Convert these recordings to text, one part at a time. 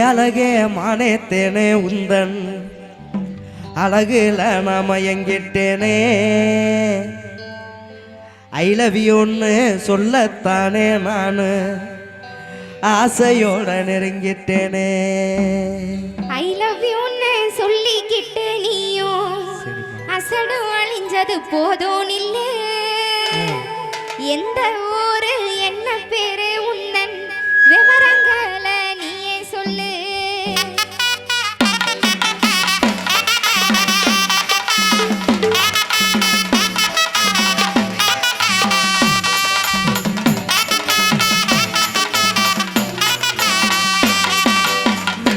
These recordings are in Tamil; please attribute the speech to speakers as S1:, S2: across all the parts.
S1: அழகே மானேத்தேனே உந்தன். அழகுல நாம எங்கிட்டேனே ஐ லவ் யூன்னு சொல்லத்தானே நான். ஆசையோட நெருங்கிட்டேனே.
S2: ஐ லவ் யூன்னு சொல்லிக்கிட்டு நீயும் அசடு அழிஞ்சது போதும் இல்ல. எந்த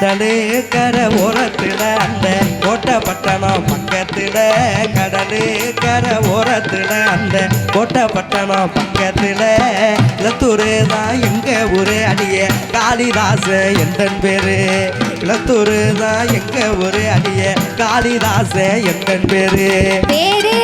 S1: கடலு கர ஓரத்துல அந்த கோட்டப்பட்டணம் பக்கத்துல. கடலு கர ஓரத்துல அந்த கோட்டப்பட்டணம் பக்கத்துல. இளத்தூரு தான் எங்க ஊரு அடிய காளிதாச எந்தன் பேரு? இளத்தூரு தான் எங்க ஊரு அடிய காளிதாச எந்தன் பேரு?
S2: பேரு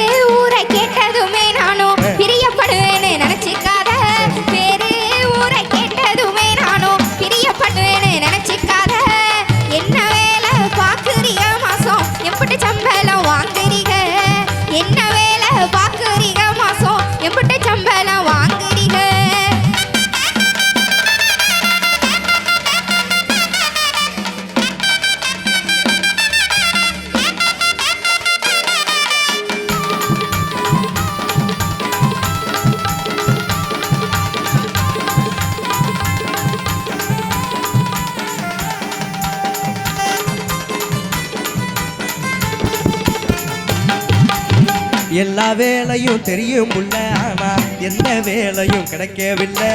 S1: எல்லா வேலையும் தெரியும் புள்ள ஆனா எந்த வேலையும் கிடைக்கவில்லை.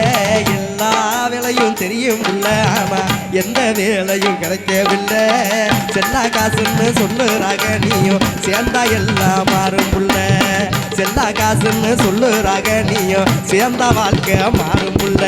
S1: எல்லா வேலையும் தெரியும் புள்ள ஆனா எந்த வேலையும் கிடைக்கவில்லை. செல்லா காசுன்னு சொல்லுறாக நீயும். சேர்ந்தா எல்லாம் மாறும் புள்ள செல்லா காசுன்னு சொல்லுறாக நீயும். சேர்ந்தா வாழ்க்கை மாறும் புள்ள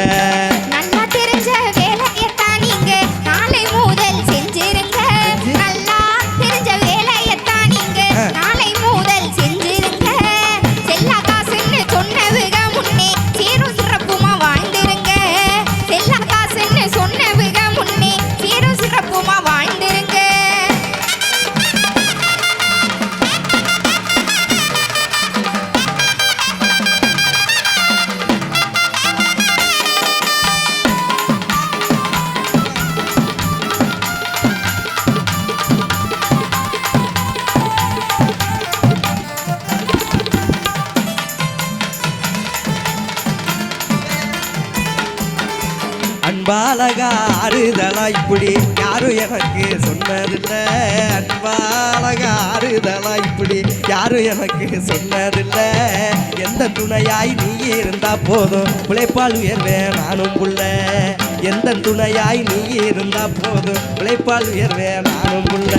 S1: அன்பாலகா ஆறுதலா இப்படி யாரும் எனக்கு சொன்னதில்லை? அன்பாலகா ஆறுதலா இப்படி யாரும் எனக்கு சொன்னதில்லை? எந்த துணையாய் நீ இருந்தா போதும். உழைப்பால் உயர்வேன் நானும் புள்ள. எந்த துணையாய் நீ இருந்தா போதும். உழைப்பால் உயர்வேன் நானும் புள்ள.